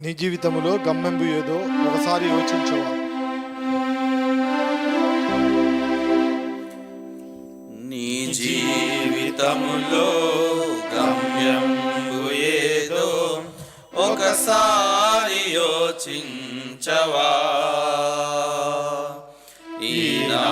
నీ జీవితంలో గమ్యంబు ఏదో ఒకసారి యోచించవా నీ జీవితములో గమ్యంబు ఏదో ఒకసారి యోచించవా? ఈనా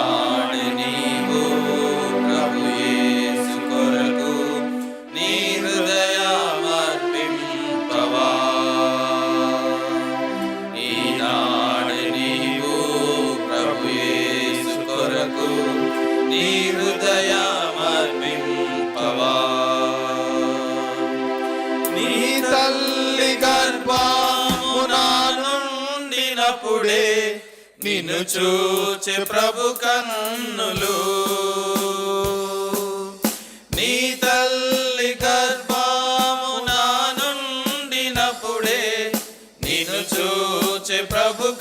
అప్పుడే నిన్ను చూచే ప్రభు కన్నులు. నీ తల్లి గర్భామునా నుండినప్పుడే నిన్ను చూచే ప్రభు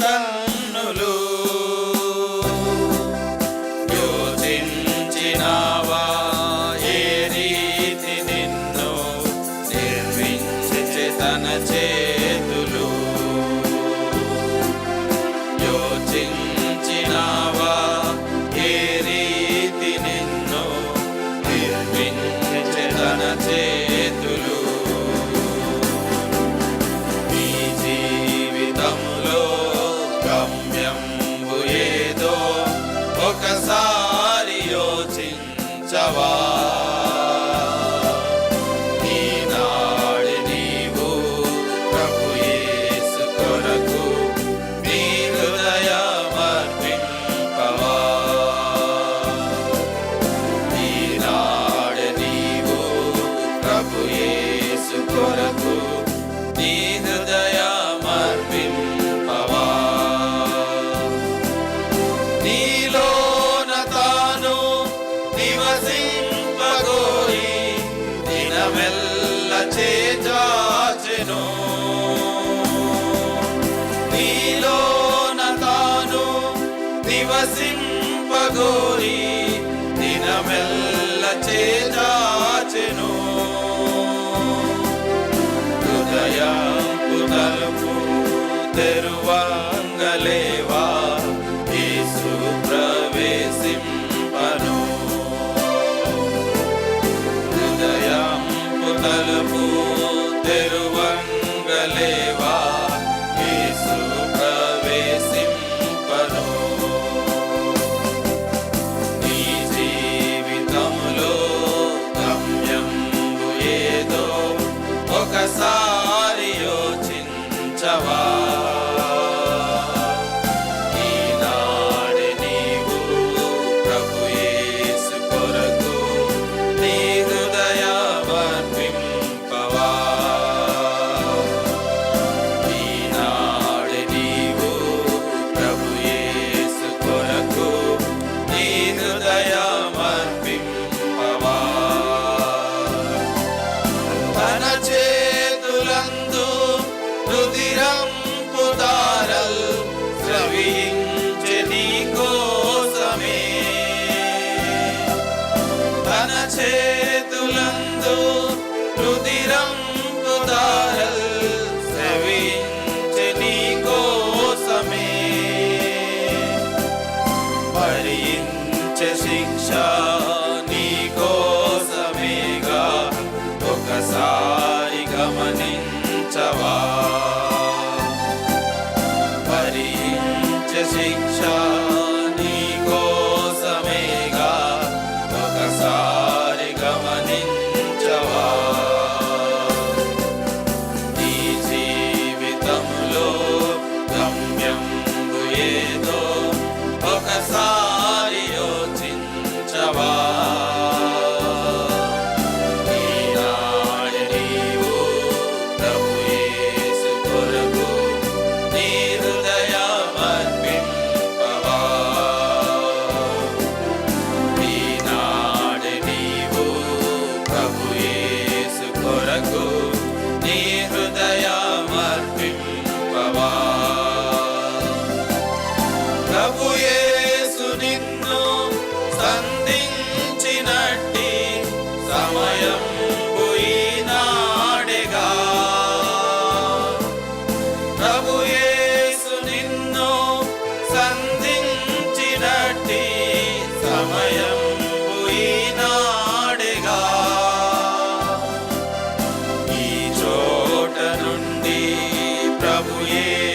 Yeah. ప్రకాశింపగోరి దినమెల్ల చేజాచెను. నీలోన తాను నివసింపగోరి దినమెల్ల చేజాచెను. హృదయం తలుపు తెరువాంగలేవా? திருவங்களே take Дідо. mulher.